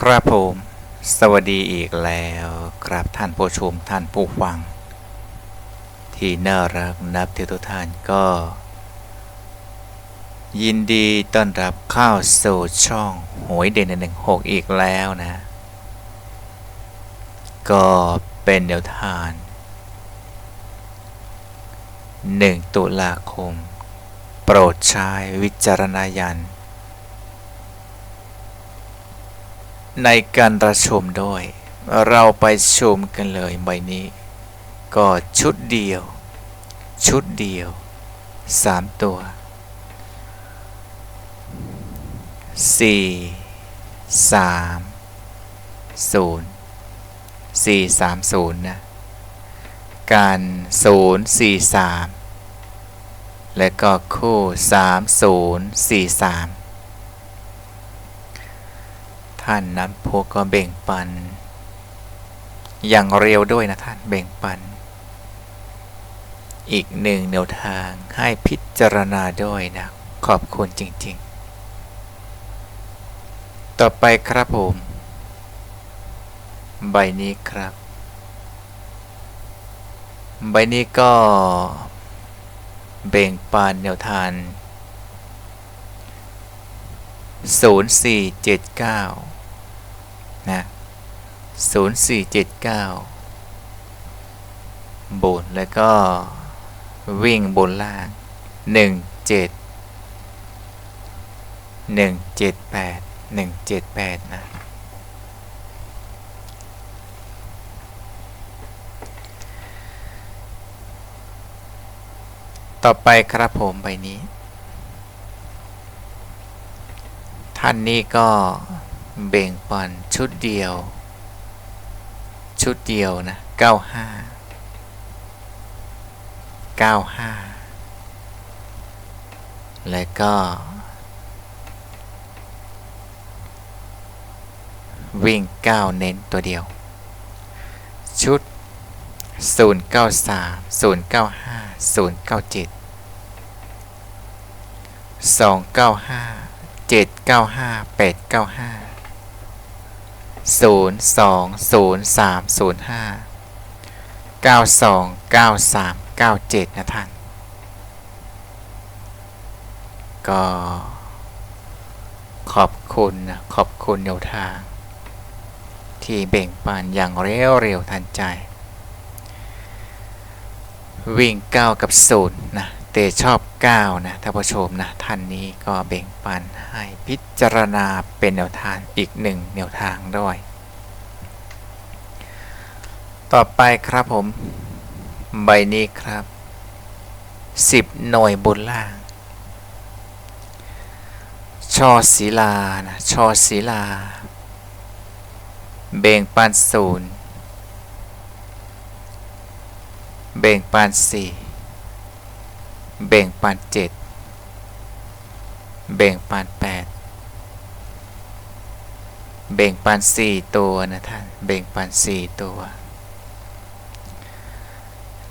ครับผม สวัสดีอีกแล้วครับท่านผู้ชมท่านผู้ฟัง ที่น่ารักนับถือทุกท่านก็ ยินดีต้อนรับเข้าสู่ช่องหวยเด่นหนึ่งหกอีกแล้วนะ ก็เป็นแนวทานหนึ่งตุลาคม โปรดใช้วิจารณญาณ ในการรับชมด้วย เราไปชมกันเลยใบนี้ ก็ชุดเดียว ชุดเดียว 3 ตัว 4 3 0 4 3 0 นะ การ 0 4 3 และก็คู่ 3 0 4 3 ท่านนั้นพวกก็เบ่งปัน อย่างเร็วด้วยนะท่านเบ่งปัน อีกหนึ่งแนวทางให้พิจารณาด้วยนะ ขอบคุณจริง ๆ ต่อไปครับผม ใบนี้ครับ ใบนี้ก็เบ่งปันแนวทาง0479 นะ0479บนแล้วก็วิ่งบนล่าง 17 178 178 นะต่อไปครับผมใบนี้ ท่านนี้ก็ เบ่งปันชุดเดียว ชุดเดียวนะ95 95และก็วิ่ง 9 เน้นตัวเดียว ชุด 093 095 097 295เจ็ ดเก้าห้าแปดเก้าห้าศูนย์สองศูนย์สามศูนย์ห้าเก้าสองเก้าสามเก้าเจ็ดนะท่าน ก็ขอบคุณนะขอบคุณแนวทาง ที่เบ่งปันอย่างเร็วเร็วทันใจ วิ่งเก้ากับศูนย์นะ เตชอบ9นะท่านผู้ชมนะท่านนี้ก็เบ่งปันให้พิจารณาเป็นแนวทางอีกหนึ่งแนวทางด้วย ต่อไปครับผม ใบนี้ครับ 10 หน่วยบนล่าง ชอศิลานะชอศิลา เบ่งปันศูนย์เบ่งปันสี่ เบ่งปันเจ็ดเบ่งปันแปดเบ่งปันสี่ตัวนะท่านเบ่งปันสี่ตัว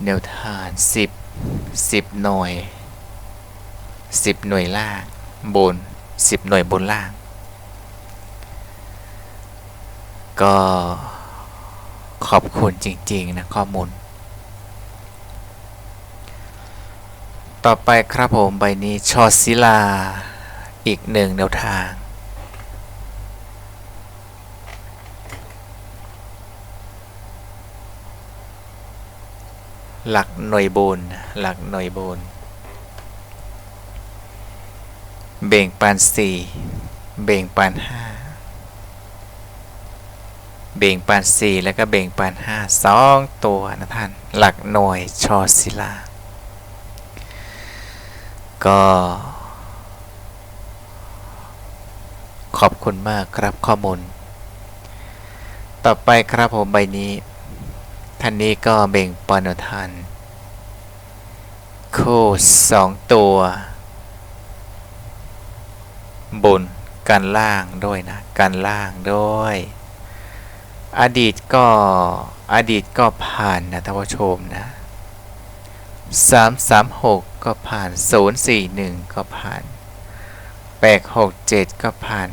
แนวทานสิบสิบหน่วยสิบหน่วยล่างบนสิบหน่วยบนล่าง ก็ขอบคุณจริง ๆ นะ ข้อมูล ต่อไปครับผมใบนี้ชอศิลา อีกหนึ่งแนวทางหลักหน่วยบนหลักหน่วยบนเบ่งปานสี่เบ่งปานห้าเบ่งปานสี่แล้วก็เบ่งปานห้าสองตัวนะท่าน หลักหน่วยชอศิลา ก็ ขอบคุณมากครับข้อมูล ต่อไปครับผมใบนี้ ท่านนี้ก็เบ่งปอนทันคู่สองตัว บนกันล่างด้วยนะ กันล่างด้วย อดีตก็อดีตก็ผ่านนะท่านผู้ชมนะ 336 ก็ผ่าน 041 ก็ผ่าน 867 ก็ผ่าน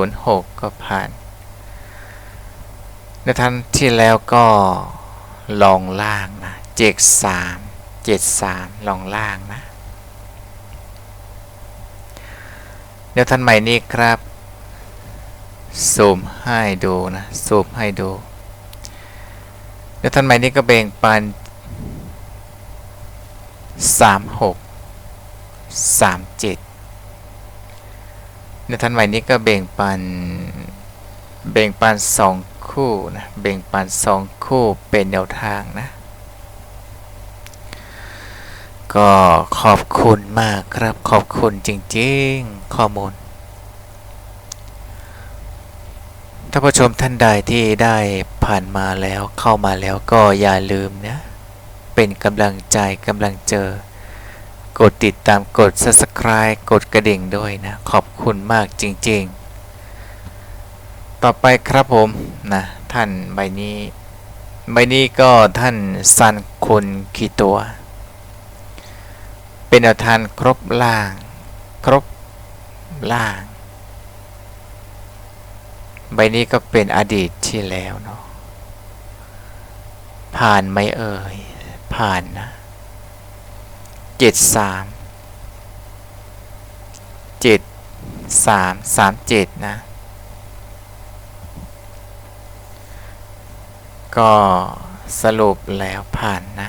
606 ก็ผ่าน ในท่านที่แล้วก็ลองล่างนะเจ็ดสามเจ็ดสามลองล่างนะเดี๋ยวท่านใหม่นี้ครับซูมให้ดูนะซูมให้ดู เดี๋ยวท่านใหม่นี้ก็แบ่งปัน สามหกสามเจ็ดเดี๋ยวท่านใหม่นี้ก็แบ่งปันแบ่งปันสองคู่นะแบ่งปันสองคู่เป็นแนวทางนะ ก็ขอบคุณมากครับขอบคุณจริงๆข้อมูลท่านผู้ชมท่านใดที่ได้ผ่านมาแล้วเข้ามาแล้วก็อย่าลืมนะ เป็นกำลังใจกำลังเจอ กดติดตามกด subscribe กดกระดิ่งด้วยนะ ขอบคุณมากจริงๆ ต่อไปครับผมนะท่านใบนี้ใบนี้ก็ท่านซันคุณคีตัว เป็นแนวทานครบล่าง ครบล่าง ใบนี้ก็เป็นอดีตที่แล้วเนาะผ่านไหมเอ่ย ผ่านนะเจ็ดสามเจ็ดสามสามเจ็ดนะ ก็สรุปแล้วผ่านนะ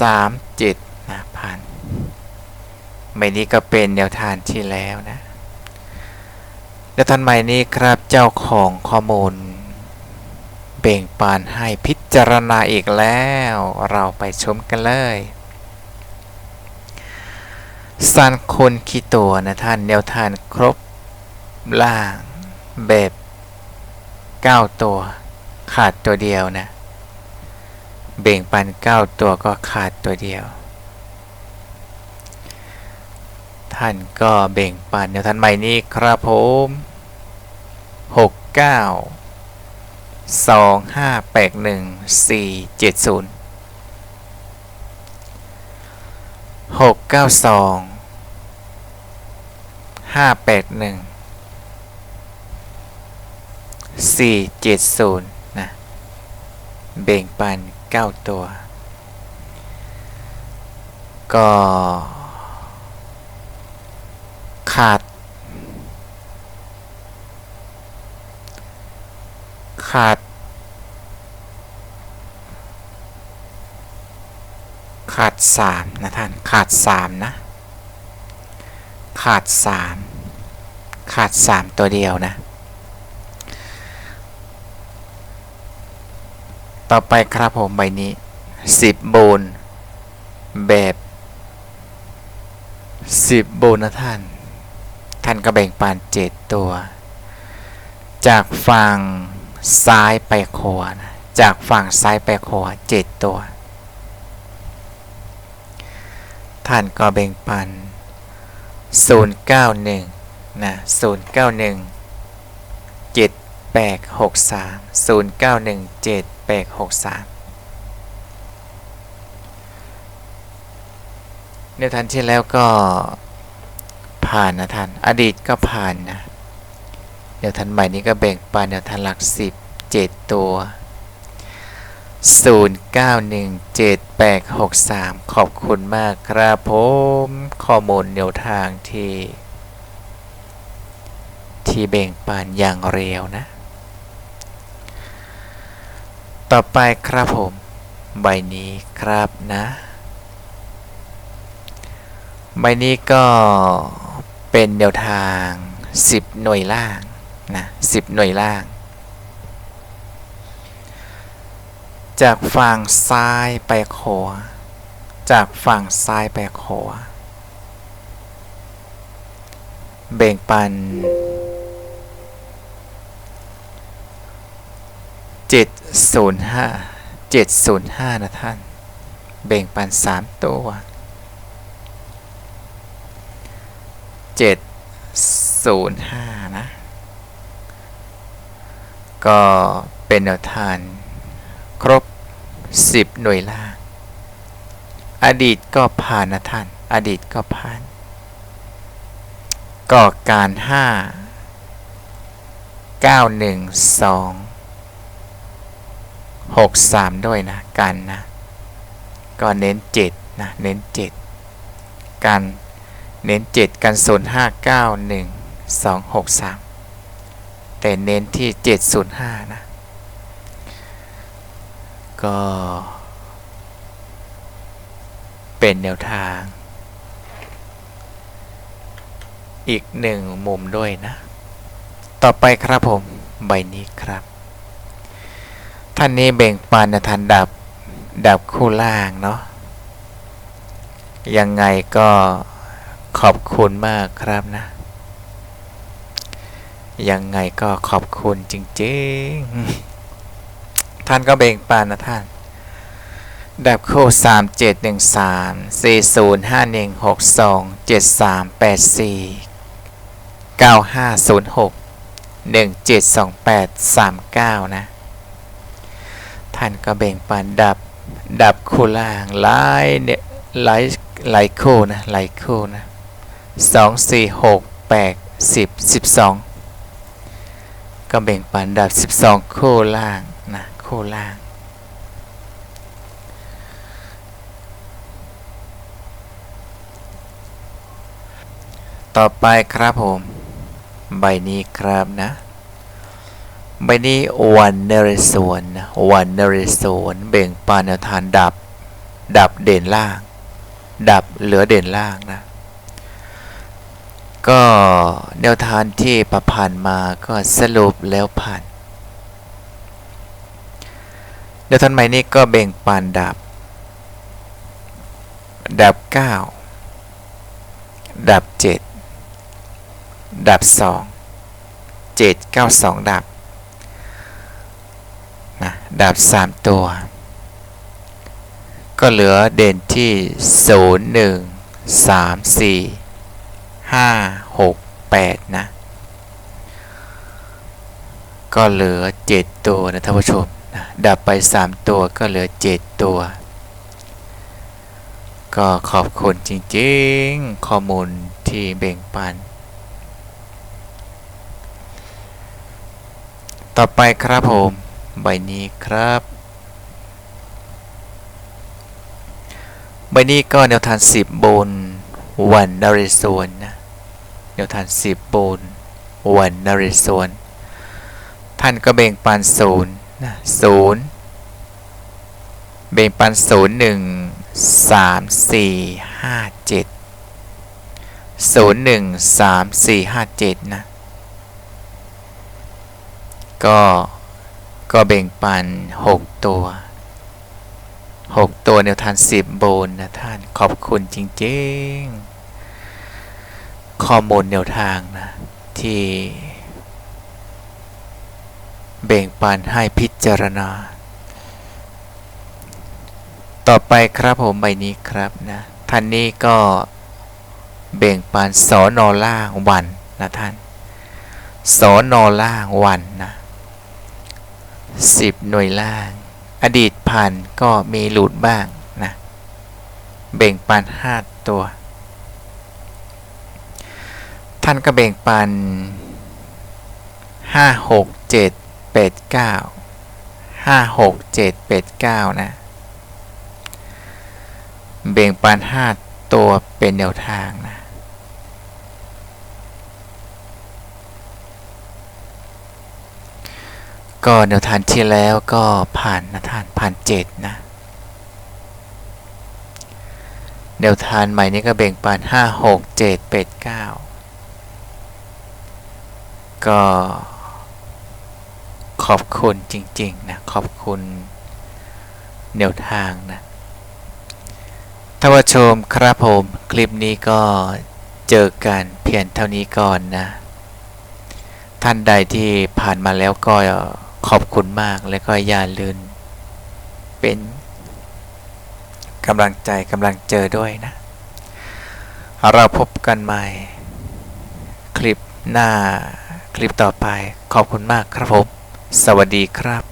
สามเจ็ดนะผ่านใบนี้ก็เป็นแนวทางที่แล้วนะ แล้วท่านใหม่นี้ครับเจ้าของข้อมูล เบ่งปานให้พิจารณาอีกแล้ว เราไปชมกันเลยสันคนคีตัวนะท่านแนวทางครบล่างแบบ 9 ตัว ขาดตัวเดียวนะ เบ่งปัน 9 ตัวก็ขาดตัวเดียว ท่านก็เบ่งปันแนวทางใหม่นี้ครับผม 6 9 2 5 8 1 4 7 0 6 9 2 5 8 1 4 7 0นะเบ่งปัน9ตัว ก็ ขาด ขาด ขาดสามนะท่าน ขาดสามนะ ขาดสามขาดสามตัวเดียวนะ ต่อไปครับผมใบนี้สิบโบนแบบสิบโบนนะท่าน ท่านก็แบ่งปันเจ็ดตัว จากฝั่ง ซ้ายไปขวานะจากฝั่งซ้ายไปขวาเจ็ดตัว ท่านก็แบ่งปัน 091นะ091 7863 091 7863ในทันที่แล้วก็ผ่านนะท่าน อดีตก็ผ่านนะ เดี๋ยวทันใหม่นี้ก็แบ่งปันเดี๋ยวทันหลัก 10 7 ตัว 09178863 ขอบคุณมากครับผมข้อมูลแนวทางที่ ที่แบ่งปันอย่างเร็วนะ ต่อไปครับผม ใบนี้ครับนะใบนี้ก็เป็นแนวทาง 10 หน่วยล่าง นะ10หน่วยล่าง จากฝั่งซ้ายไปขวาจากฝั่งซ้ายไปขวาเบ่งปัน705 705นะท่าน เบ่งปัน3ตัว705นะ ก็เป็นแนวทาน ครบ 10 หน่วยล่าง อดีตก็ผ่านนะท่าน อดีตก็ผ่าน ก่อการ 5 9 1 2 6 3 ด้วยนะการนะ ก็เน้น 7 นะ เน้น 7การเน้น 7 กัน 0 5 9 1 2 6 3 แต่เน้นที่เจ็ดศูนย์ห้านะ ก็ เป็นแนวทาง อีกหนึ่งมุมด้วยนะ ต่อไปครับผม ใบนี้ครับ ท่านนี้เบ่งปานในทันดับ ดับคู่ล่างเนาะ ยังไงก็ขอบคุณมากครับนะ ยังไงก็ขอบคุณจริงๆ ท่านก็เบ่งปานนะท่าน ดับโคสามเจ็ดหนึ่งสามสี่ศูนย์ห้าหนึ่งหกสองเจ็ดสามแปดสี่เก้าห้าศูนย์หกหนึ่งเจ็ดสองแปดสามเก้านะ ท่านก็เบ่งปานดับดับคู่ล่างไล่เนี่ยไล่ไล่คู่นะไล่คู่นะสองสี่หกแปดสิบสิบสอง ก็เบ่งปานดับสิบสองคู่ล่างนะโค่ล่าง ต่อไปครับผม ใบนี้ครับนะใบนี้วันเนรศวรนะวันเนเรศวรเบ่งปานแนวทานดับ ดับเด่นล่าง ดับเหลือเด่นล่างนะ ก็แนวทางที่ประพันธ์มาก็สรุปแล้วผ่านแนวทางใหม่นี้ก็เบ่งปานดับ ดับ 9 ดับ 7 ดับ 2 7 9 2 ดับนะดับ 3 ตัว ก็เหลือเด่นที่ 0 1 3 4 5 6 8นะ ก็เหลือ7ตัวนะท่านผู้ชมนะดับไป3ตัวก็เหลือ7ตัว ก็ขอบคุณจริงๆ ข้อมูลที่แบ่งปัน ต่อไปครับผม ใบนี้ครับใบนี้ก็แนวทางสิบบนวันนเรศวรนะแนวทางสิบบนวันนเรศวรท่านก็เบ่งปันศูนย์นะศูนย์เบ่งปันศูนย์หนึ่งสามสี่ห้าเจ็ดศูนย์หนึ่งสามสี่ห้าเจ็ดนะ ก็ก็เบ่งปันหกตัวหกตัวแนวทางสิบโบนนะท่านขอบคุณจริง ๆ ข้อมูลแนวทางนะที่เบ่งปันให้พิจารณา ต่อไปครับผมใบนี้ครับนะท่านนี้ก็เบ่งปันสอนอล่างวันนะท่านสอนอล่างวันนะสิบหน่วยล่าง อดีตผ่านก็มีหลุดบ้างนะเบ่งปันห้าตัว ท่านก็เบ่งปันห้าหกเจ็ดแปดเก้าห้าหกเจ็ดแปดเก้านะ เบ่งปันห้าตัวเป็นแนวทางนะก็แนวทางที่แล้วก็ผ่านนะท่านผ่านเจ็ดนะแนวทางใหม่นี้ก็เบ่งปันห้าหกเจ็ดแปดเก้า ก็ขอบคุณจริง ๆ นะ ขอบคุณแนวทางนะท่านผู้ชมครับผมคลิปนี้ก็เจอกันเพียงเท่านี้ก่อนนะ ท่านใดที่ผ่านมาแล้วก็ขอบคุณมากและก็อย่าลืมเป็นกำลังใจกำลังเจอด้วยนะ เราพบกันใหม่ คลิปหน้า ลิปต่อไป ขอบคุณมากครับผม สวัสดีครับ